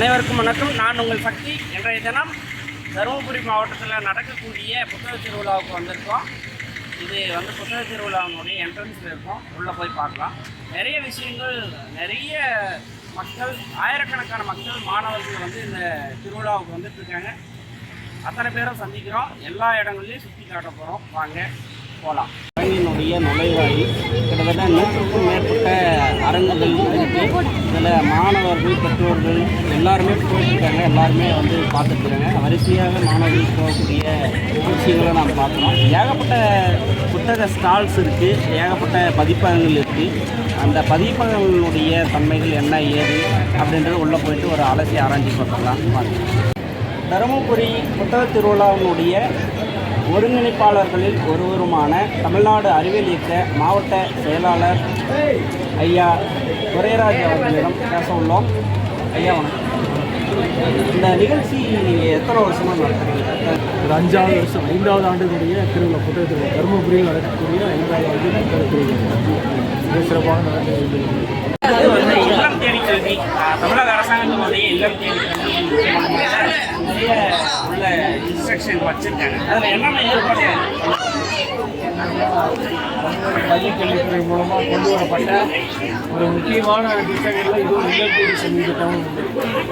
அனைவருக்கும் வணக்கம். நான் உங்கள் சக்தி. இன்றைய தினம் தருமபுரி மாவட்டத்தில் நடக்கக்கூடிய புத்தக திருவிழாவுக்கு வந்திருக்கோம். இது வந்து புத்தக திருவிழாவினுடைய என்ட்ரன்ஸில் இருக்கும். உள்ளே போய் பார்க்கலாம். நிறைய விஷயங்கள் நிறைய மக்கள் ஆயிரக்கணக்கான மக்கள் மாணவர்கள் வந்து இந்த திருவிழாவுக்கு வந்துட்டு இருக்காங்க. அத்தனை பேரும் சந்திக்கிறோம். எல்லா இடங்கள்லையும் சுற்றி காட்ட போகிறோம் வாங்க. போகலாம் அரங்கினுடைய நுழைவாயில் கிட்டத்தட்ட நூற்றுக்கும் மேற்பட்ட அரங்குகள் இருக்குது இதில் மாணவர்கள் பெற்றோர்கள் எல்லாருமே போயிட்டுருக்காங்க. எல்லாருமே வந்து பார்த்துருக்குறாங்க வரிசையாக மாணவர்கள் போகக்கூடிய விஷயங்களை நாம் பார்க்குறோம் ஏகப்பட்ட புத்தக ஸ்டால்ஸ் இருக்குது ஏகப்பட்ட பதிப்பகங்கள் இருக்குது அந்த பதிப்பகங்களுடைய தன்மைகள் என்ன ஏது அப்படின்றது உள்ளே போயிட்டு ஒரு அலசி ஆராய்ச்சி பார்த்துக்கலாம் வாங்க. தருமபுரி புத்தக திருவிழாவினுடைய ஒருங்கிணைப்பாளர்களில் ஒருவருமான தமிழ்நாடு அறிவியல் இயக்க மாவட்ட செயலாளர் ஐயா துரைராஜ் அவர்களிடம் பேச உள்ளோம். ஐயா வணக்கம். இந்த நிகழ்ச்சி நீங்கள் எத்தனை வருஷமாக நடத்துறீங்க ஒரு அஞ்சாவது வருஷம் ஐந்தாவது ஆண்டுகளுடைய திருவிழா புத்தகத்தில் தருமபுரியில் நடக்கக்கூடிய ஐந்தாவது ஆண்டு திருவிழா மிக சிறப்பாக நடந்து செலுத்தி தேடி கல்வி அஹ், தமிழக அரசாங்கத்தினுடைய இல்லம் தேடி நிறைய உள்ள இன்ஸ்ட்ரக்ஷன் வச்சுருக்காங்க. அதில் என்னென்ன ஏற்பாடு பள்ளி கல்வித்துறை மூலமாக கொண்டு வரப்பட்ட ஒரு முக்கியமான திட்டங்களில் இது ஒரு இல்லம் தேடி செல்வி திட்டம் உண்டு.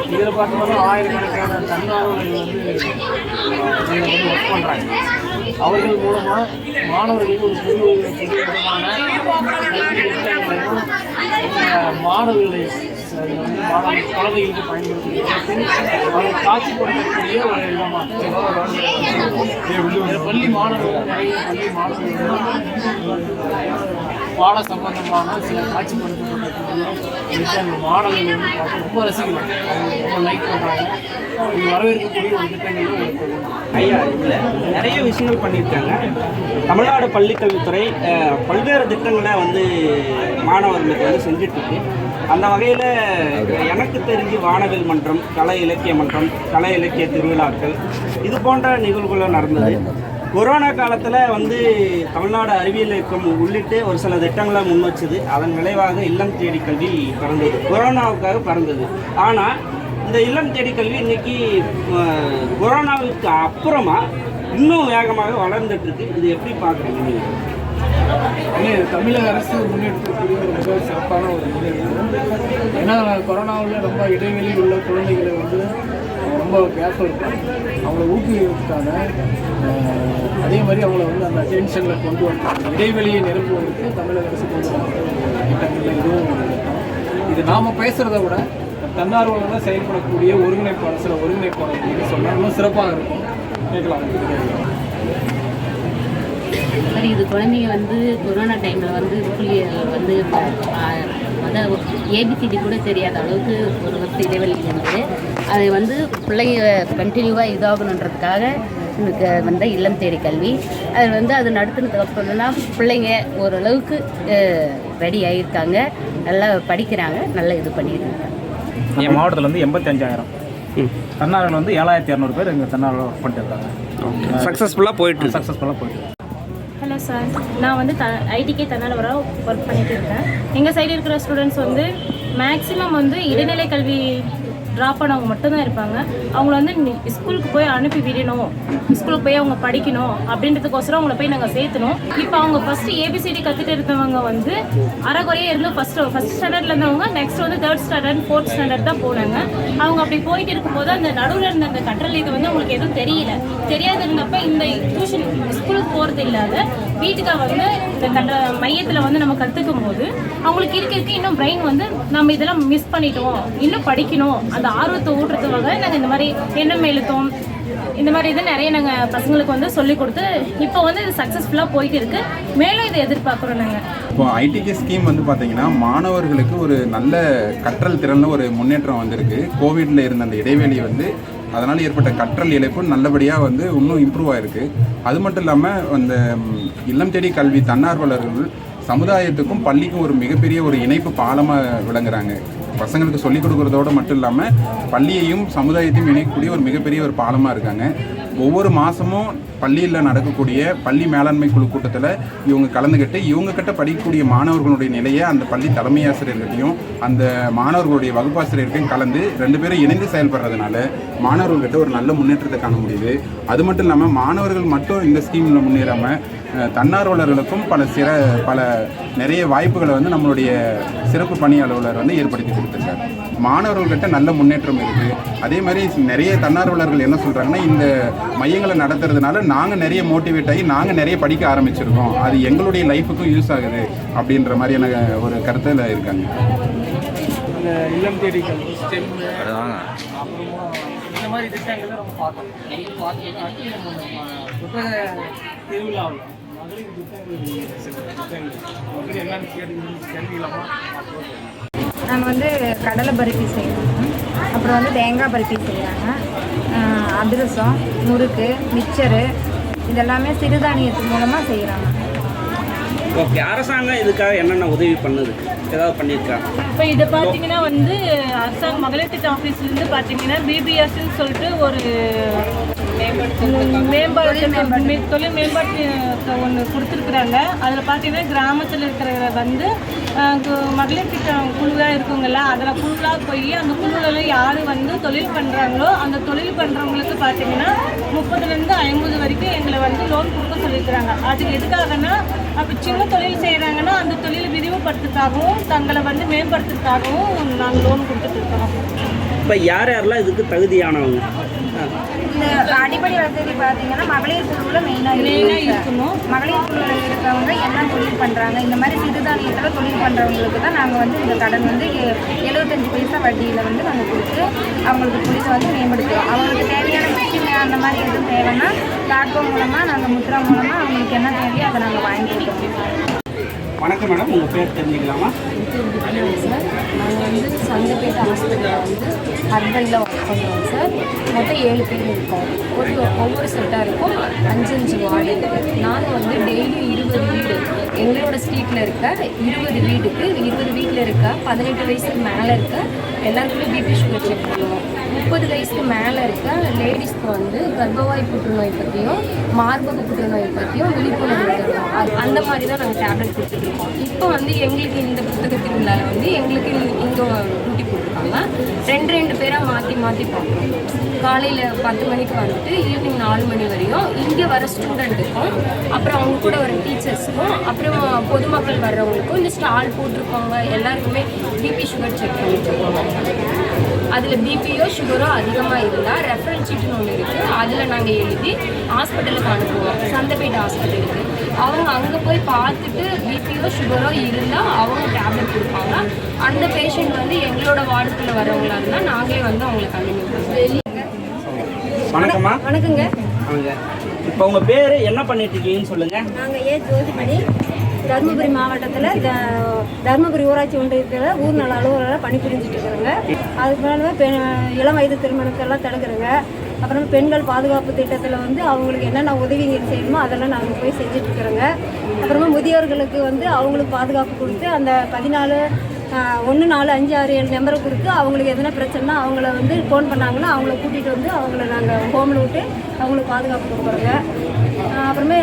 இதில் பார்த்தோம்னா ஆயிரக்கணக்கான தன்னார்வலர்கள் வந்து இதில் வந்து ஒர்க் பண்ணுறாங்க அவர்கள் மூலமாக மாணவர்களுக்கு ஒரு புது புதிய விதமான மாணவர்களை குழந்தைகளுக்கு பயன்படுத்தும் காட்சிப்படுத்தக்கூடிய ஒரு விதமாக பள்ளி மாணவர்கள் பள்ளி மாணவர்கள். பாட சம்பந்தமான சில காட்சிப்படுத்தப்பட்டிருக்கக்கூடிய மாடல்கள் மாணவர்கள் வந்து பார்த்து ரொம்ப ரசிக்கலாம் அவங்க ரொம்ப லைக் பண்ணுறாங்க இது வரவேற்கக்கூடிய ஒரு திட்டங்களும் இருக்குது ஐயா இதில் நிறைய விஷயங்கள் பண்ணியிருக்காங்க. தமிழ்நாடு பள்ளிக்கல்வித்துறை பல்வேறு திட்டங்களை வந்து மாணவர்களுக்கு வந்து செஞ்சிட்ருக்கு. அந்த வகையில் எனக்கு தெரிஞ்சு வானவில் மன்றம் கலை இலக்கிய மன்றம் கலை இலக்கிய திருவிழாக்கள் இது போன்ற நிகழ்வுகளும் நடந்தது. கொரோனா காலத்தில் வந்து தமிழ்நாடு அறிவியல் இயக்கம் உள்ளிட்டு ஒரு சில திட்டங்களை முன்வச்சது அதன் விளைவாக இல்லம் தேடி கல்வி பறந்தது. கொரோனாவுக்காக பறந்தது. ஆனால் இந்த இல்லம் தேடி கல்வி இன்னைக்கு கொரோனாவுக்கு அப்புறமா இன்னும் வேகமாக வளர்ந்துட்டு இருக்கு இது எப்படி பார்க்குறீங்க நீங்கள் தமிழக அரசு முன்னெடுக்கக்கூடிய ஒரு மிக சிறப்பான ஒரு முன்னேற்றம் ஏன்னா கொரோனாவில் ரொம்ப இடைவெளி உள்ள குழந்தைகளை வந்து ரொம்ப கேப் இருக்கும் அவங்கள ஊக்குவிக்கான அதே மாதிரி அவங்கள வந்து அந்த டென்ஷனில் கொண்டு வந்து இடைவெளியை நிரப்புவதற்கு தமிழக அரசு கொண்டு திட்டங்களில் இதுவும் ஒரு திட்டம் இது நாம் பேசுகிறத விட தன்னார்வலர்கள் செயல்படக்கூடிய ஒருங்கிணைப்பாளர் சில ஒருங்கிணைப்பாளர்கள் சொன்னால் இன்னும் சிறப்பாக இருக்கும். கேட்கலாம். சரி இது குழந்தைங்க வந்து கொரோனா டைமில் வந்து புள்ளியல் வந்து அதாவது ஏபிசிடி கூட தெரியாத அளவுக்கு ஒரு வருஷம் இடைவெளி இருந்தது அது வந்து பிள்ளைங்க கண்டினியூவாக இதாகணுன்றதுக்காக எனக்கு வந்த இல்லம் தேடி கல்வி. அது வந்து அது நடத்துனதுக்கு அப்புறம் தான் பிள்ளைங்க ஓரளவுக்கு ரெடி ஆகியிருக்காங்க நல்லா படிக்கிறாங்க. நல்லா இது பண்ணிட்டு இருக்காங்க என் மாவட்டத்தில் வந்து எண்பத்தஞ்சாயிரம். தன்னார்வலர் வந்து ஏழாயிரத்தி இரநூறு பேர் எங்கள் தன்னார்வலர் ஒர்க் பண்ணிட்டு இருக்காங்க. சக்ஸஸ்ஃபுல்லாக போயிட்டு இருக்கு. சக்ஸஸ்ஃபுல்லாக போயிட்டு. ஹலோ சார் நான் வந்து த ஐடிகே தன்னாலவராக ஒர்க் பண்ணிட்டு இருக்கேன். எங்கள் சைடு இருக்கிற ஸ்டூடெண்ட்ஸ் வந்து மேக்ஸிமம் வந்து இடைநிலை கல்வி ட்ராப் பண்ணவங்க மட்டும்தான் இருப்பாங்க. அவங்கள வந்து ஸ்கூலுக்கு போய் அனுப்பி விடணும். ஸ்கூலுக்கு போய் அவங்க படிக்கணும் அப்படின்றதுக்கோசரம் அவங்கள போய் நாங்கள் சேர்த்தணும். இப்போ அவங்க ஃபஸ்ட்டு ஏபிசிடி கற்றுட்டு இருந்தவங்க வந்து அறகுறையே இருந்து ஃபஸ்ட்டு ஃபஸ்ட் ஸ்டாண்டர்டில் இருந்தவங்க நெக்ஸ்ட் வந்து தேர்ட் ஸ்டாண்டர்ட் ஃபோர்த் ஸ்டாண்டர்ட் தான் போனாங்க. அவங்க அப்படி போயிட்டு இருக்கும்போது அந்த நடுவில் இருந்த அந்த கற்றல் இது வந்து அவங்களுக்கு எதுவும் தெரியல. தெரியாத இருந்தப்ப இந்த டியூஷன் ஸ்கூலுக்கு போகிறது இல்லாத வீட்டுக்காக வந்து இந்த மையத்தில் வந்து நம்ம கற்றுக்கும் போது அவங்களுக்கு இருக்க இருக்க இன்னும் பிரெயின் வந்து நம்ம இதெல்லாம் மிஸ் பண்ணிட்டோம். இன்னும் படிக்கணும். அந்த ஆர்வத்தை ஊட்டுறதுக்காக நாங்கள் இந்த மாதிரி எண்ணம் எழுத்தோம். இந்த மாதிரி இது நிறைய நாங்கள் பசங்களுக்கு வந்து சொல்லி கொடுத்து இப்போ வந்து இது சக்ஸஸ்ஃபுல்லாக போயிட்டு இருக்கு. மேலும் இதை எதிர்பார்க்குறோம் நாங்கள் இப்போ ஐடிகே ஸ்கீம் வந்து பார்த்தீங்கன்னா மாணவர்களுக்கு ஒரு நல்ல கற்றல் திறனில் ஒரு முன்னேற்றம் வந்திருக்கு. கோவிட்ல இருந்த அந்த இடைவெளி வந்து அதனால் ஏற்பட்ட கற்றல் இழப்பு நல்லபடியாக வந்து இன்னும் இம்ப்ரூவ் ஆயிருக்கு. அது மட்டும் இல்லாமல் அந்த இல்லம் தேடி கல்வி தன்னார்வலர்கள் சமுதாயத்துக்கும் பள்ளிக்கும் ஒரு மிகப்பெரிய ஒரு இணைப்பு பாலமாக விளங்குறாங்க. பசங்களுக்கு சொல்லிக் கொடுக்குறதோட மட்டும் இல்லாமல் பள்ளியையும் சமுதாயத்தையும் இணைக்கக்கூடிய ஒரு மிகப்பெரிய ஒரு பாலமாக இருக்காங்க. ஒவ்வொரு மாதமும் பள்ளியில் நடக்கக்கூடிய பள்ளி மேலாண்மை குழு கூட்டத்தில் இவங்க கலந்துக்கிட்டு இவங்க கிட்ட படிக்கக்கூடிய மாணவர்களுடைய நிலையை அந்த பள்ளி தலைமை ஆசிரியர்கிட்டையும் அந்த மாணவர்களுடைய வகுப்பாசிரியர்கிட்டையும் கலந்து ரெண்டு பேரும் இணைந்து செயல்படுறதுனால மாணவர்கள்கிட்ட ஒரு நல்ல முன்னேற்றத்தை காண முடியுது. அது மட்டும் இல்லாமல் மாணவர்கள் மட்டும் இந்த ஸ்கீமில் முன்னேறாமல் தன்னார்வலர்களுக்கும் பல சிற பல நிறைய வாய்ப்புகளை வந்து நம்மளுடைய சிறப்பு பணி அலுவலர் வந்து ஏற்படுத்தி கொடுத்துருக்காரு மாணவர்கள்கிட்ட நல்ல முன்னேற்றம் இருக்குது அதே மாதிரி நிறைய தன்னார்வலர்கள் என்ன சொல்கிறாங்கன்னா இந்த மையங்களை நடத்துறதுனால நாங்கள் நிறைய மோட்டிவேட் ஆகி நாங்கள் நிறைய படிக்க ஆரம்பிச்சிருக்கோம். அது எங்களுடைய லைஃபுக்கும் யூஸ் ஆகுது அப்படின்ற மாதிரியான ஒரு கருத்தில் இருக்காங்க. இல்லம் தேடி இந்த மாதிரி திட்டங்களை நம்ம பார்த்தோம் புத்தக திருவிழாவில் மகளிர் திட்டங்கள். என்னென்னு கேட்டு நாங்கள் வந்து கடலை பருப்பி செய்வோம். அப்புறம் வந்து தேங்காய் பருப்பி செய்கிறாங்க அதிரசம் முறுக்கு மிச்சரு இதெல்லாமே சிறுதானியத்து மூலமாக செய்கிறாங்க ஓகே அரசாங்கம் இதுக்காக என்னென்ன உதவி பண்ணுது? ஏதாவது பண்ணியிருக்காங்க? இப்போ இதை பார்த்தீங்கன்னா வந்து அரசாங்க மகளிர் திட்ட ஆஃபீஸ்லேருந்து பார்த்தீங்கன்னா பிபிஎஸ்ன்னு சொல்லிட்டு ஒரு மேம்பாட்டு மே- தொழில் மேம்பாட்டு ஒன்று கொடுத்துருக்குறாங்க. அதில் பார்த்தீங்கன்னா கிராமத்தில் இருக்கிற வந்து மகளிர் திட்டம் குழுவாக இருக்குங்களா அதில் குழுவாக போய் அந்த குழுவில் யார் வந்து தொழில் பண்ணுறாங்களோ அந்த தொழில் பண்ணுறவங்களுக்கு பார்த்தீங்கன்னா முப்பதுலேருந்து ஐம்பது வரைக்கும் எங்களை வந்து லோன் கொடுக்க சொல்லியிருக்கிறாங்க. அது எதுக்காகனா அப்போ சின்ன தொழில் செய்கிறாங்கன்னா அந்த தொழில் விரிவுபடுத்துறதுக்காகவும் தங்களை வந்து மேம்படுத்துறதுக்காகவும் நாங்கள் லோன் கொடுத்துட்டு இருக்கோம். இப்போ யார் யாரெல்லாம் இதுக்கு தகுதியானவங்க? இந்த அடிப்படை வசதி பார்த்தீங்கன்னா மகளிர் குழுவில் மெயினாக மெயினாக இருக்கணும். மகளிர் குழுவில் இருக்கவங்க என்ன தொழில் பண்ணுறாங்க இந்த மாதிரி சிறுதானியத்தில் தொழில் பண்ணுறவங்களுக்கு தான் நாங்கள் வந்து இந்த கடன் வந்து எ- எழுபத்தஞ்சு பைசா வட்டியில் வந்து நாங்கள் கொடுத்து அவங்களுக்கு தொழிலை வந்து மேம்படுத்துவோம் அவங்களுக்கு தேவையான மிஷின் அந்த மாதிரி எதுவும் தேவைன்னா லாட்கோ மூலமாக நாங்கள் முத்ரா மூலமாக அவங்களுக்கு என்ன தேவையோ அதை நாங்கள் வாங்கி கொடுப்போம் வணக்கம் மேடம். உங்கள் பேர் தெரிஞ்சுக்கலாமா? சார் நாங்கள் வந்து சந்தைப்பேட்டை ஹாஸ்பிட்டலில் வந்து ஹர்பலில் ஒர்க் பண்ணுறோம் சார் மொத்தம் ஏழு பேர் இருக்கோம். ஒரு ஒவ்வொரு செட்டாக இருக்கும். அஞ்சு அஞ்சு வார்டு. நாங்கள் வந்து டெய்லி இருபது வீடு. எங்களோட ஸ்ட்ரீட்டில் இருக்க இருபது வீடுக்கு இருபது வீட்டில் இருக்க பதினெட்டு வயசுக்கு மேலே இருக்க எல்லாருக்குமே பிபி சுகர் செக் பண்ணுவோம். முப்பது வயசுக்கு மேலே இருக்க லேடிஸ்க்கு வந்து கர்ப்பவாய் புற்றுநோய் பற்றியும் மார்பக புற்றுநோய் பற்றியும் விழிப்புணர்வு தருவோம் அது அந்த மாதிரி தான் நாங்கள் டேப்லெட் கொடுத்துட்ருக்கோம் இப்போ வந்து எங்களுக்கு இந்த புத்தகத்தின் உள்ளால வந்து எங்களுக்கு இங்கே ஊட்டி கொடுத்துருக்காங்க. ரெண்டு ரெண்டு பேராக மாற்றி மாற்றி பார்க்குறோம் காலையில் பத்து மணிக்கு வந்துட்டு ஈவினிங் நாலு மணி வரையும் இங்கே வர ஸ்டூடெண்ட்டுக்கும் அப்புறம் அவங்க கூட வர டீச்சர்ஸுக்கும் அப்புறம் பொதுமக்கள் வர்றவங்களுக்கும் இந்த ஸ்டால் போட்டிருப்பாங்க. எல்லாருக்குமே பிபி சுகர் செக் பண்ணிட்டு இருக்கோம் அதில் பிபியோ சுகரோ அதிகமாக இருந்தால் ரெஃபரன்ஸ் சீட்டுன்னு ஒன்று இருக்குது அதில் நாங்கள் எழுதி ஹாஸ்பிட்டலுக்கு அனுப்புவோம். சந்தைப்பேட்டை ஹாஸ்பிட்டலுக்கு அவங்க அங்கே போய் பார்த்துட்டு பிபியோ சுகரோ இருந்தால் அவங்க டேப்லெட் கொடுப்பாங்க. அந்த பேஷண்ட் வந்து எங்களோட வார்டுக்குள்ளே வரவங்களா இருந்தால் நாங்களே வந்து அவங்களை கண்டினியூ பண்ணுவோம். வணக்கம்மா. வணக்கங்க. இப்போ உங்கள் பேர் என்ன பண்ணிட்டு இருக்கீங்கன்னு சொல்லுங்கள் நாங்கள் ஏ ஜோதிமணி. தருமபுரி மாவட்டத்தில் த தருமபுரி ஊராட்சி ஒன்றியத்தில் ஊர் நல அலுவலராக பணிபுரிஞ்சுட்டு இருக்கிறோங்க. அதுக்கு மேலே பெ இளம் வயது திருமணத்தெல்லாம் தடுக்கிறோங்க. அப்புறம் பெண்கள் பாதுகாப்பு திட்டத்தில் வந்து அவங்களுக்கு என்னென்ன உதவிகள் செய்யணுமோ அதெல்லாம் நாங்கள் போய் செஞ்சுட்டு இருக்கிறோங்க அப்புறமா முதியோர்களுக்கு வந்து அவங்களுக்கு பாதுகாப்பு கொடுத்து அந்த பதினாலு ஒன்று நாலு அஞ்சு ஆறு ஏழு நம்பரை கொடுத்து அவங்களுக்கு எதனா பிரச்சனைனா அவங்கள வந்து ஃபோன் பண்ணாங்கன்னா அவங்கள கூட்டிகிட்டு வந்து அவங்கள நாங்கள் ஹோமில் விட்டு அவங்களுக்கு பாதுகாப்பு கொடுக்குறோங்க. அப்புறமே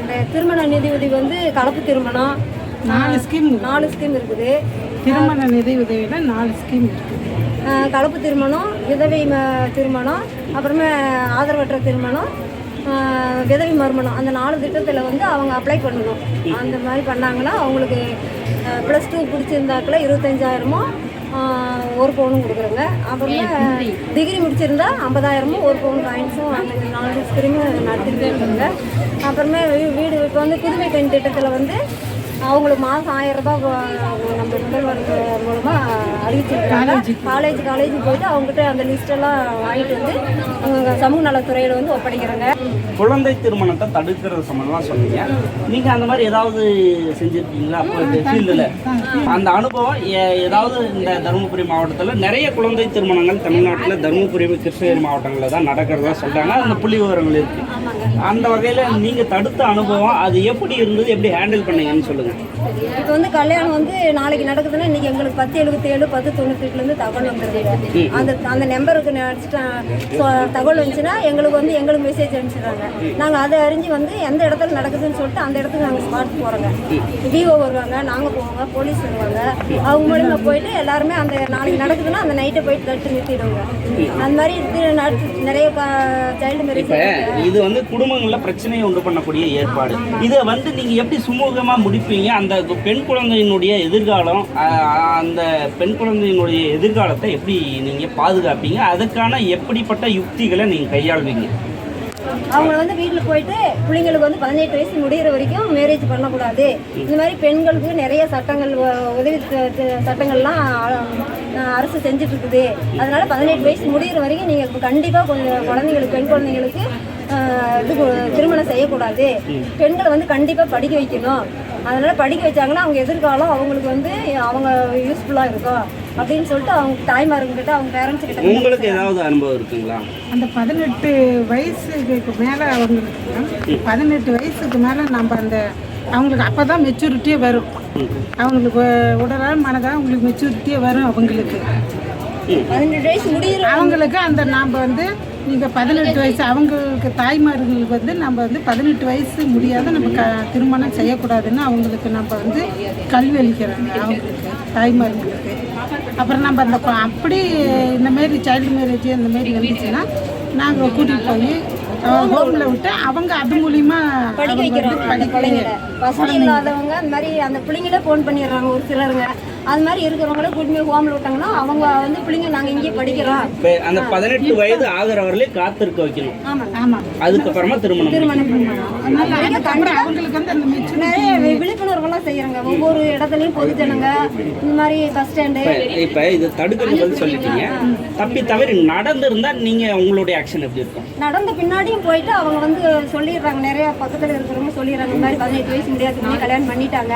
இந்த திருமண நிதி உதவி வந்து கலப்பு திருமணம். நாலு ஸ்கீம் நாலு ஸ்கீம் இருக்குது. திருமண நிதி உதவியில நாலு ஸ்கீம் இருக்குது. கலப்பு திருமணம் விதவை ம- திருமணம் அப்புறமே ஆதரவற்ற திருமணம் விதவை மறுமணம். அந்த நாலு திட்டத்தில் வந்து அவங்க அப்ளை பண்ணணும். அந்த மாதிரி பண்ணாங்கன்னா அவங்களுக்கு ப்ளஸ் டூ பிடிச்சிருந்தாக்குள்ள இருபத்தஞ்சாயிரமும் ஒரு பவுனும் கொடுக்குறோங்க. அப்புறமே டிகிரி முடிச்சிருந்தா ஐம்பதாயிரமும் ஒரு பவுன் காயின்ஸும் அந்த நாலு ஸ்கீமு நடத்திக்கிட்டே இருக்காங்க. அப்புறமே வீடு இப்போ வந்து புதுமை பெண் திட்டத்தில் வந்து அவங்களுக்கு மாதம் ஆயிரம் ரூபாய் நம்ம முதல்வர் மூலமாக அறிவிச்சிருக்காங்க. காலேஜ் காலேஜ் போயிட்டு அவங்ககிட்ட அந்த லிஸ்டெல்லாம் வாங்கிட்டு வந்து அவங்க சமூக நலத்துறையில் வந்து ஒப்படைக்கிறாங்க. குழந்தை திருமணத்தை தடுக்கிறது சம்மந்தமாக சொன்னீங்க. நீங்கள் அந்த மாதிரி ஏதாவது செஞ்சுருக்கீங்களா? ஃபீல்டில் அந்த அனுபவம் ஏ- ஏதாவது இந்த தருமபுரி மாவட்டத்தில் நிறைய குழந்தை திருமணங்கள் தமிழ்நாட்டில் தருமபுரி கிருஷ்ணகிரி மாவட்டங்களில் தான் நடக்கிறதா சொல்கிறாங்க அந்த புள்ளி விவரங்கள் இருக்குது அந்த வகையில் நீங்கள் தடுத்த அனுபவம் அது எப்படி இருந்தது எப்படி ஹேண்டில் பண்ணீங்கன்னு சொல்லுங்கள் করবেন இப்போ வந்து கல்யாணம் வந்து நாளைக்கு நடக்குதுன்னா இன்னைக்கு எங்களுக்கு பத்து எழுபத்தி ஏழு பத்து தொண்ணூற்றி தகவல் வந்துருது. அந்த அந்த நம்பருக்கு அடிச்சுட்டா தகவல் வந்துச்சுன்னா எங்களுக்கு வந்து எங்களுக்கு மெசேஜ் அனுப்பிச்சிடுறாங்க. நாங்கள் அதை அறிஞ்சு வந்து எந்த இடத்துல நடக்குதுன்னு சொல்லிட்டு அந்த இடத்துக்கு நாங்கள் ஸ்பாட் போகிறோங்க விஓ வருவாங்க நாங்கள் போவாங்க போலீஸ் வருவாங்க. அவங்க மூலிமா போயிட்டு எல்லாருமே அந்த நாளைக்கு நடக்குதுன்னா அந்த நைட்டை போயிட்டு தட்டு நிறுத்திடுவாங்க. அந்த மாதிரி நடத்து- நிறைய சைல்டு மேரேஜ் இது வந்து குடும்பங்களில் பிரச்சனையை உண்டு பண்ணக்கூடிய ஏற்பாடு. இதை வந்து நீங்கள் எப்படி சுமூகமாக முடிப்பீங்க? அந்த பெண் குழந்தையினுடைய எதிர்காலம் அந்த பெண் குழந்தையினுடைய எதிர்காலத்தை எப்படி நீங்கள் பாதுகாப்பீங்க? அதுக்கான எப்படிப்பட்ட யுக்திகளை நீங்கள் கையாள்வீங்க? அவங்க வந்து வீட்டில் போயிட்டு பிள்ளைங்களுக்கு வந்து பதினெட்டு வயசு முடிகிற வரைக்கும் மேரேஜ் பண்ணக்கூடாது. இந்த மாதிரி பெண்களுக்கு நிறைய சட்டங்கள் உதவி சட்டங்கள்லாம் அரசு செஞ்சுட்டு இருக்குது. அதனால பதினெட்டு வயசு முடிகிற வரைக்கும் நீங்கள் கண்டிப்பாக கொஞ்சம் குழந்தைங்களுக்கு பெண் குழந்தைங்களுக்கு இது திருமணம் செய்யக்கூடாது. பெண்களை வந்து கண்டிப்பாக படிக்க வைக்கணும். அதனால படிக்க வச்சாங்கன்னா அவங்க எதிர்காலம் அவங்களுக்கு வந்து அவங்க யூஸ்ஃபுல்லாக இருக்கும். அப்படின்னு சொல்லிட்டு அவங்க தாய்மாருங்க கிட்ட அவங்க பேரண்ட்ஸ் கிட்ட உங்களுக்கு ஏதாவது அனுபவம் இருக்குங்களா? அந்த பதினெட்டு வயசுக்கு மேலே அவங்களுக்கு பதினெட்டு வயசுக்கு மேலே நம்ம அந்த அவங்களுக்கு அப்போ தான் மெச்சூரிட்டியே வரும். அவங்களுக்கு உடலாக மனதாக அவங்களுக்கு மெச்சூரிட்டியே வரும் அவங்களுக்கு. பதினெட்டு வயசு முடிகிற அவங்களுக்கு அந்த நாம் வந்து நீங்கள் பதினெட்டு வயசு அவங்களுக்கு தாய்மார்களுக்கு வந்து நம்ம வந்து பதினெட்டு வயசு முடியாத நம்ம க திருமணம் செய்யக்கூடாதுன்னு அவங்களுக்கு நம்ம வந்து கல்வி அளிக்கிறாங்க அவங்களுக்கு தாய்மார்களுக்கு. அப்புறம் நம்ம அந்த அப்படி இந்த மாரி சைல்டு மேரேஜ் இந்த மாரி வந்துச்சுன்னா நாங்கள் கூட்டிகிட்டு போய் ஹோமில் விட்டு அவங்க அது மூலிமா படிக்க வைக்கிறாங்க. குழந்தைங்கள வசதி இல்லாதவங்க அந்த மாதிரி அந்த பிள்ளைங்களே ஃபோன் பண்ணிடுறாங்க ஒரு சிலருங்க. அது மாதிரி இருக்கிறவங்கள கூட்டி போய் ஹோமில் விட்டாங்கன்னா அவங்க வந்து பிள்ளைங்க நாங்கள் இங்கேயே படிக்கிறோம். அந்த பதினெட்டு வயது ஆகிறவர்களே காத்திருக்க வைக்கணும். அதுக்கப்புறமா திருமணம் திருமணம் நிறைய வி- விழிப்புணர்வெல்லாம் செய்யறாங்க. ஒவ்வொரு இடத்துலையும் பொதுஜனங்க இந்த மாதிரி பஸ் ஸ்டாண்டு இப்போ இது தடுக்கணும் பதில் சொல்லிட்டீங்க. தப்பி தவறி நடந்திருந்தா நீங்கள் உங்களுடைய ஆக்ஷன் எப்படி இருக்கும்? நடந்த பின்னாடியும் போயிட்டு அவங்க வந்து சொல்லிடுறாங்க. நிறைய பக்கத்தில் இருக்கிறவங்க சொல்லிடுறாங்க. இந்த மாதிரி பதினெட்டு வயசு முடியாதுக்கு கல்யாணம் பண்ணிட்டாங்க.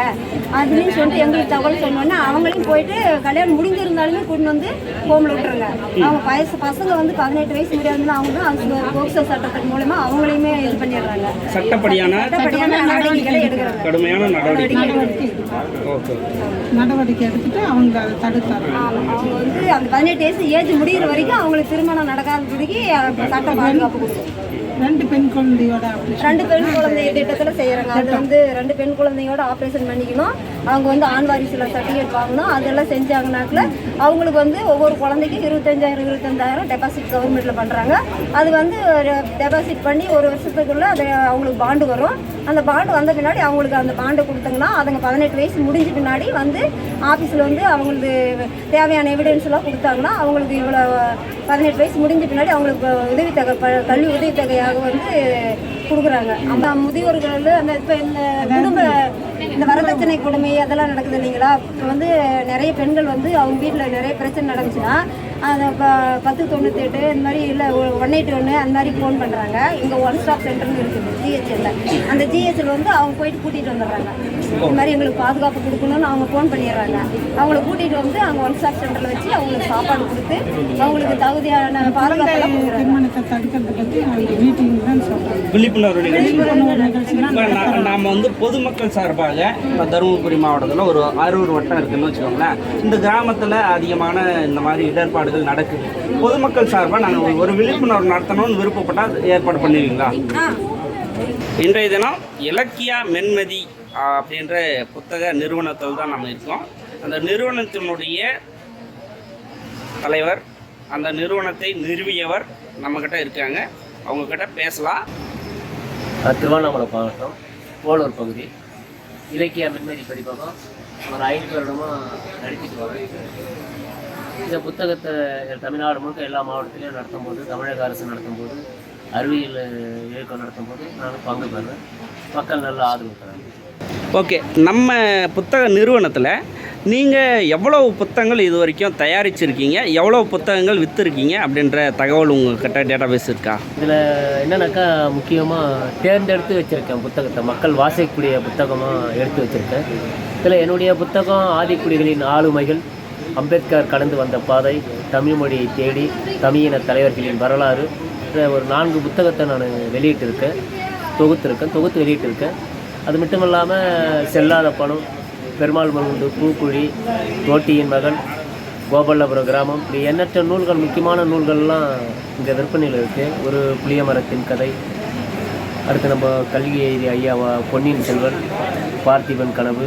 அதுலேயும் சொல்லிட்டு எங்களுக்கு தகவல் சொன்னோன்னே அவங்களையும் போயிட்டு கல்யாணம் முடிஞ்சிருந்தாலுமே கூட்டிட்டு வந்து ஹோமில் விட்டுறாங்க அவங்க வயசு பசங்க வந்து பதினெட்டு வயசு முடியாதுன்னா அவங்க அவங்க போக்சோ சட்டத்தின் மூலமா அவங்களையுமே இது பண்ணிடுறாங்க. சட்டப்படியான சட்டப்படியான நடவடிக்கைகளை எடுக்கிறாங்க. கடுமையான நடவடிக்கை. நடவடிக்கை. எடுத்துட்டு அவங்க அதை தடுத்தாங்க. அவங்க வந்து அந்த பதினெட்டு வயசு ஏஜ் முடிகிற வரைக்கும் அவங்களுக்கு திருமணம் நடக்காதபடிக்கு சட்டம் பாதுகாப்பு கொடுக்கும் ரெண்டு பெண் குழந்தையோட ரெண்டு பெண் குழந்தை திட்டத்தில் செய்கிறாங்க அது வந்து ரெண்டு பெண் குழந்தையோட ஆப்ரேஷன் பண்ணிக்கணும். அவங்க வந்து ஆண் சர்டிஃபிகேட் வாங்கணும். அதெல்லாம் செஞ்சாங்கனாக்கில் அவங்களுக்கு வந்து ஒவ்வொரு குழந்தைக்கும் இருபத்தஞ்சாயிரம் இருபத்தஞ்சாயிரம் டெபாசிட் கவர்மெண்ட்டில் பண்ணுறாங்க அது வந்து டெபாசிட் பண்ணி ஒரு வருஷத்துக்குள்ளே அது அவங்களுக்கு பாண்டு வரும். அந்த பாண்டு வந்த பின்னாடி அவங்களுக்கு அந்த பாண்டு கொடுத்தாங்கன்னா அதுங்க பதினெட்டு வயசு முடிஞ்ச பின்னாடி வந்து ஆஃபீஸில் வந்து அவங்களுக்கு தேவையான எவிடன்ஸ் கொடுத்தாங்கன்னா அவங்களுக்கு இவ்வளோ பதினெட்டு வயசு முடிஞ்ச பின்னாடி அவங்களுக்கு உதவித்தொகை ப- கல்வி உதவித்தொகையாக வந்து கொடுக்குறாங்க. அந்த முதியோர்கள் வந்து அந்த இப்போ இந்த குடும்ப இந்த வரதட்சணை கொடுமை அதெல்லாம் நடக்குது இல்லைங்களா? இப்போ வந்து நிறைய பெண்கள் வந்து அவங்க வீட்டில் நிறைய பிரச்சனை நடந்துச்சுன்னா அந்த ப பத்து தொண்ணூற்றி எட்டு இந்த மாதிரி இல்லை ஒன் எயிட் ஒன்று அந்த மாதிரி ஃபோன் பண்ணுறாங்க இங்கே ஒன் ஸ்டாப் சென்டர்னு இருக்குது ஜிஹெச்எல்ல அந்த ஜிஹெச்எல் வந்து அவங்க போயிட்டு கூட்டிகிட்டு வந்துடுறாங்க. இந்த மாதிரி எங்களுக்கு பாதுகாப்பு கொடுக்கணும்னு அவங்க ஃபோன் பண்ணிடுறாங்க. அவங்கள கூட்டிகிட்டு வந்து அவங்க ஒன் ஸ்டாப் சென்டரில் வச்சு அவங்களுக்கு சாப்பாடு கொடுத்து அவங்களுக்கு தகுதியான கொடுக்குறாங்க. திருமணத்தை மீட்டிங் தான் சொல்கிறாங்க விழிப்புணர்வு நிகழ்ச்சி நாம வந்து பொதுமக்கள் சார்பாக இப்போ தருமபுரி மாவட்டத்தில் ஒரு அரூர் வட்டம் இருக்குன்னு வச்சுக்கோங்களேன். இந்த கிராமத்தில் அதிகமான இந்த மாதிரி இடர்பாடுகள் நடக்குது. பொதுமக்கள் சார்பாக நாங்கள் ஒரு விழிப்புணர்வு நடத்தணும்னு விருப்பப்பட்டால் ஏற்பாடு பண்ணுவீங்களா? இன்றைய தினம் இலக்கியா மென்மதி அப்படின்ற புத்தக நிறுவனத்தில் தான் நம்ம இருக்கோம். அந்த நிறுவனத்தினுடைய தலைவர் அந்த நிறுவனத்தை நிறுவியவர் நம்மக்கிட்ட இருக்காங்க. அவங்கக்கிட்ட பேசலாம். திருவண்ணாமலை மாவட்டம் போலூர் பகுதி. இலக்கிய மென்மதி படிப்பகம் ஒரு ஐந்து வருடமாக நடத்திட்டு வரோம் இந்த புத்தகத்தை தமிழ்நாடு முழுக்க எல்லா மாவட்டத்திலையும் நடத்தும் போது தமிழக அரசு நடத்தும் போது அறிவியல் இயக்கம் நடத்தும் போது நான் பங்கு பெறுறேன் மக்கள் நல்ல ஆதரவு தராங்க ஓகே நம்ம புத்தக நிறுவனத்தில் நீங்கள் எவ்வளவு புத்தகங்கள் இது வரைக்கும் தயாரிச்சிருக்கீங்க எவ்வளோ புத்தகங்கள் விற்றுருக்கீங்க அப்படின்ற தகவல் உங்ககிட்ட டேட்டாபேஸ் இருக்கா? இதில் என்னன்னாக்கா முக்கியமாக தேர்ந்தெடுத்து வச்சுருக்கேன் புத்தகத்தை. மக்கள் வாசிக்கக்கூடிய புத்தகமாக எடுத்து வச்சுருக்கேன். இதில் என்னுடைய புத்தகம் ஆதிக்குடிகளின் ஆளுமைகள் அம்பேத்கர் கடந்து வந்த பாதை தமிழ் மொழியை தேடி தமிழின தலைவர்களின் வரலாறு. ஒரு நான்கு புத்தகத்தை நான் வெளியிட்டிருக்கேன். தொகுத்திருக்கேன். தொகுத்து வெளியிட்டிருக்கேன். அது மட்டும் இல்லாமல் செல்லாத பணம் பெருமாள் மருந்து பூக்குழி தோட்டியின் மகன் கோபாலபுரம் கிராமம். இப்படி எண்ணற்ற நூல்கள் முக்கியமான நூல்கள்லாம் இங்கே விற்பனையில் இருக்குது ஒரு புளிய மரத்தின் கதை. அடுத்து நம்ம கல்வி எழுதிய ஐயாவா பொன்னியின் செல்வன் பார்த்திபன் கனவு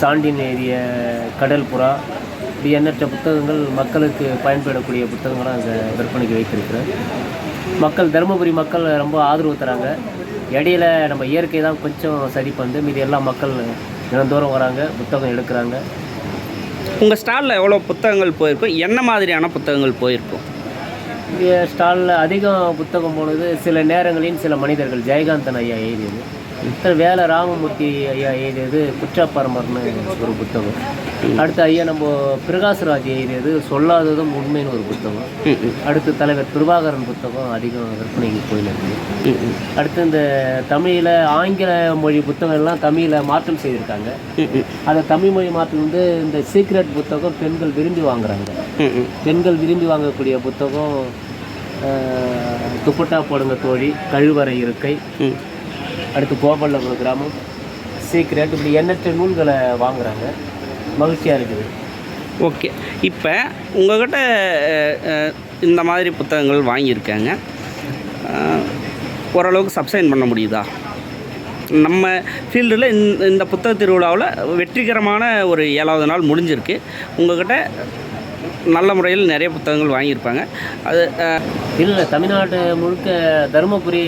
சாண்டின் எழுதிய கடல் புறா இப்படி எண்ணற்ற புத்தகங்கள் மக்களுக்கு பயன்படக்கூடிய புத்தகங்களாக அங்கே விற்பனைக்கு வைத்திருக்கிறேன். மக்கள் தருமபுரி மக்கள் ரொம்ப ஆதரவு தராங்க. இடையில நம்ம இயற்கை தான் கொஞ்சம் சரி பண்ணுது. மீதி எல்லா மக்கள் தினந்தோறும் வராங்க புத்தகம் எடுக்கிறாங்க. உங்கள் ஸ்டாலில் எவ்வளோ புத்தகங்கள் போயிருக்கும்? என்ன மாதிரியான புத்தகங்கள் போயிருக்கும்? இங்கே ஸ்டாலில் அதிகம் புத்தகம் போனது சில நேரங்களில் சில மனிதர்கள். ஜெயகாந்தன் ஐயா எழுதியது. வேலை ராமமூர்த்தி ஐயா எழுதியது குற்றப்பரம்பர்னு ஒரு புத்தகம். அடுத்து ஐயா நம்ம பிரகாஷ்ராஜ் எழுதியது சொல்லாததும் உண்மைன்னு ஒரு புத்தகம். அடுத்து தலைவர் பிரபாகரன் புத்தகம் அதிகம் விற்பனைக்கு போயிருக்கு அடுத்து இந்த தமிழில் ஆங்கில மொழி புத்தகங்கள்லாம் தமிழில் மாற்றம் செய்திருக்காங்க. அதை தமிழ் மொழி மாற்றம் வந்து இந்த சீக்ரெட் புத்தகம் பெண்கள் விரும்பி வாங்குறாங்க. பெண்கள் விரும்பி வாங்கக்கூடிய புத்தகம் துப்பட்டா போடுங்க தோழி கழுவறை இருக்கை. அடுத்து கோபாலபுரம் கிராமம். சீக்ரெட் இப்படி எண்ணற்ற நூல்களை வாங்குறாங்க. மகிழ்ச்சியாக இருக்குது. ஓகே. இப்போ உங்கள்கிட்ட இந்த மாதிரி புத்தகங்கள் வாங்கியிருக்காங்க. ஓரளவுக்கு சப்ஸ்டைன் பண்ண முடியுதா? நம்ம ஃபீல்டில் இந்த இந்த புத்தக திருவிழாவில் வெற்றிகரமான ஒரு ஏழாவது நாள் முடிஞ்சிருக்கு. உங்கள்கிட்ட நல்ல முறையில் நிறைய புத்தகங்கள் வாங்கியிருப்பாங்க. அது இல்லை தமிழ்நாடு முழுக்க தருமபுரி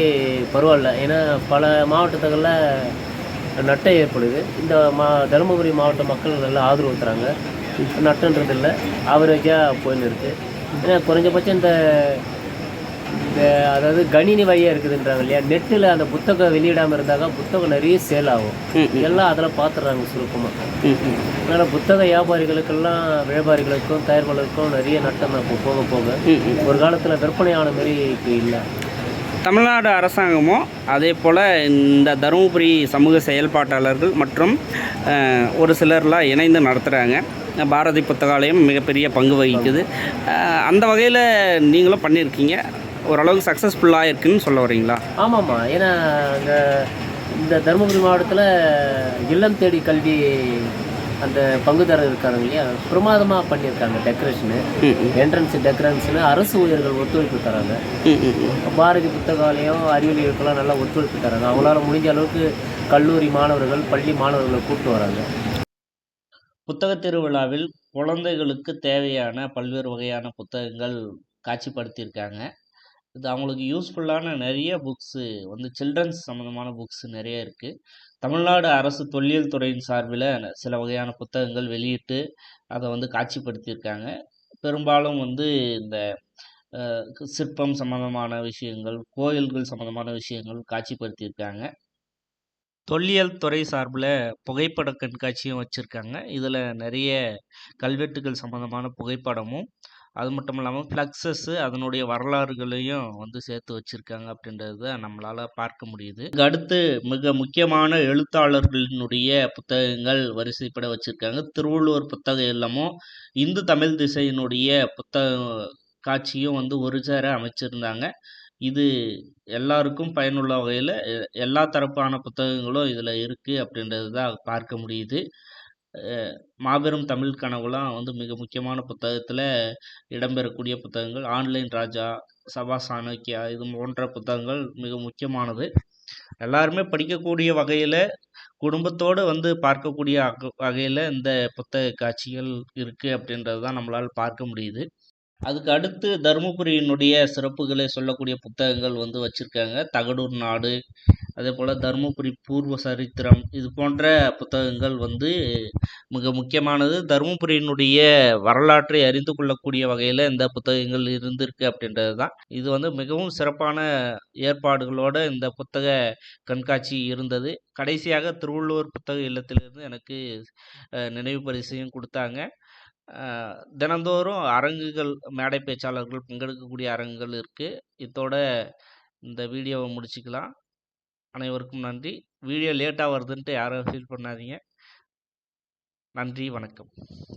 பரவாயில்ல. ஏன்னா பல மாவட்டத்துகளில் நட்டை ஏற்படுது. இந்த மா தருமபுரி மாவட்ட மக்கள் நல்லா ஆதரவு தராங்க. நட்டுன்றது இல்லை ஆவரேஜாக போயின்னு இருக்கு. ஏன்னா குறைஞ்சபட்சம் இந்த இந்த அதாவது கணினி வழியாக இருக்குதுன்றாங்க இல்லையா? நெட்டில் அந்த புத்தகம் வெளியிடாமல் இருந்தாக்க புத்தகம் நிறைய சேல் ஆகும். எல்லாம் அதில் பார்த்துடுறாங்க சுருக்கமாக அதனால் புத்தக வியாபாரிகளுக்கெல்லாம் வியாபாரிகளுக்கும் தயாரிப்பாளருக்கும் நிறைய நட்டம் போக போக. ஒரு காலத்தில் விற்பனையான மாதிரி இப்போ இல்லை. தமிழ்நாடு அரசாங்கமும் அதே போல் இந்த தருமபுரி சமூக செயல்பாட்டாளர்கள் மற்றும் ஒரு சிலர்லாம் இணைந்து நடத்துகிறாங்க பாரதி புத்தகாலயம் மிகப்பெரிய பங்கு வகிக்குது. அந்த வகையில் நீங்களும் பண்ணியிருக்கீங்க ஓரளவுக்கு சக்ஸஸ்ஃபுல்லாக இருக்குன்னு சொல்ல வரீங்களா? ஆமாம்மா. ஏன்னா இந்த இந்த தருமபுரி மாவட்டத்தில் இல்லம் தேடி கல்வி அந்த பங்குதாரர் இருக்காங்க இல்லையா? பிரமாதமாக பண்ணியிருக்காங்க டெக்கரேஷனு என்ட்ரன்ஸ் டெக்கரன்ஸ்னு அரசு ஊழியர்கள் ஒத்துழைப்பு தராங்க. பாரதி புத்தகாலயம் அறிவியலுக்கெல்லாம் நல்லா ஒத்துழைப்பு தராங்க. அவங்களால முடிஞ்ச அளவுக்கு கல்லூரி மாணவர்கள் பள்ளி மாணவர்களை கூப்பிட்டு வராங்க. புத்தக திருவிழாவில் குழந்தைகளுக்கு தேவையான பல்வேறு வகையான புத்தகங்கள் காட்சிப்படுத்தியிருக்காங்க. இது அவங்களுக்கு யூஸ்ஃபுல்லான நிறைய புக்ஸு வந்து சில்ட்ரன்ஸ் சம்மந்தமான புக்ஸ் நிறைய இருக்குது தமிழ்நாடு அரசு தொல்லியல் துறையின் சார்பில் சில வகையான புத்தகங்கள் வெளியிட்டு அதை வந்து காட்சிப்படுத்தியிருக்காங்க. பெரும்பாலும் வந்து இந்த சிற்பம் சம்மந்தமான விஷயங்கள் கோயில்கள் சம்மந்தமான விஷயங்கள் காட்சிப்படுத்தியிருக்காங்க. தொல்லியல் துறை சார்பில் புகைப்பட கண்காட்சியும் வச்சுருக்காங்க. இதில் நிறைய கல்வெட்டுகள் சம்மந்தமான புகைப்படமும் அது மட்டும் இல்லாமல் ஃப்ளக்ஸஸ்ஸு அதனுடைய வரலாறுகளையும் வந்து சேர்த்து வச்சுருக்காங்க அப்படின்றது தான் நம்மளால் பார்க்க முடியுது. அடுத்து மிக முக்கியமான எழுத்தாளர்களினுடைய புத்தகங்கள் வரிசைப்பட வச்சுருக்காங்க. திருவள்ளுவர் புத்தக இல்லமும் இந்து தமிழ் திசையினுடைய புத்தக காட்சியும் வந்து ஒரு சேர அமைச்சிருந்தாங்க. இது எல்லாருக்கும் பயனுள்ள வகையில் எல்லா தரப்பான புத்தகங்களும் இதில் இருக்குது அப்படின்றது தான் பார்க்க முடியுது. மாபெரும் தமிழ் கனவுலாம் வந்து மிக முக்கியமான புத்தகத்தில் இடம்பெறக்கூடிய புத்தகங்கள். ஆன்லைன் ராஜா சபா சாணக்கியா இது போன்ற புத்தகங்கள் மிக முக்கியமானது. எல்லாருமே படிக்கக்கூடிய வகையில் குடும்பத்தோடு வந்து பார்க்கக்கூடிய வகையில் இந்த புத்தக காட்சிகள் இருக்குது அப்படின்றது தான் நம்மளால் பார்க்க முடியுது. அதுக்கு அடுத்து தருமபுரியினுடைய சிறப்புகளை சொல்லக்கூடிய புத்தகங்கள் வந்து வச்சுருக்காங்க. தகடூர் நாடு அதே போல் தருமபுரி பூர்வ சரித்திரம் இது போன்ற புத்தகங்கள் வந்து மிக முக்கியமானது. தருமபுரியினுடைய வரலாற்றை அறிந்து கொள்ளக்கூடிய வகையில் இந்த புத்தகங்கள் இருந்திருக்கு அப்படின்றது தான் இது வந்து மிகவும் சிறப்பான ஏற்பாடுகளோடு இந்த புத்தக கண்காட்சி இருந்தது. கடைசியாக திருவள்ளுவர் புத்தக இல்லத்திலிருந்து எனக்கு நினைவு பரிசையும் கொடுத்தாங்க. தினந்தோறும் அரங்குகள் மேடை பேச்சாளர்கள் பங்கெடுக்கக்கூடிய அரங்குகள் இருக்குது இதோட இந்த வீடியோவை முடிச்சுக்கலாம். அனைவருக்கும் நன்றி. வீடியோ லேட்டாக வருதுன்ட்டு யாரும் ஃபீல் பண்ணாதீங்க. நன்றி வணக்கம்.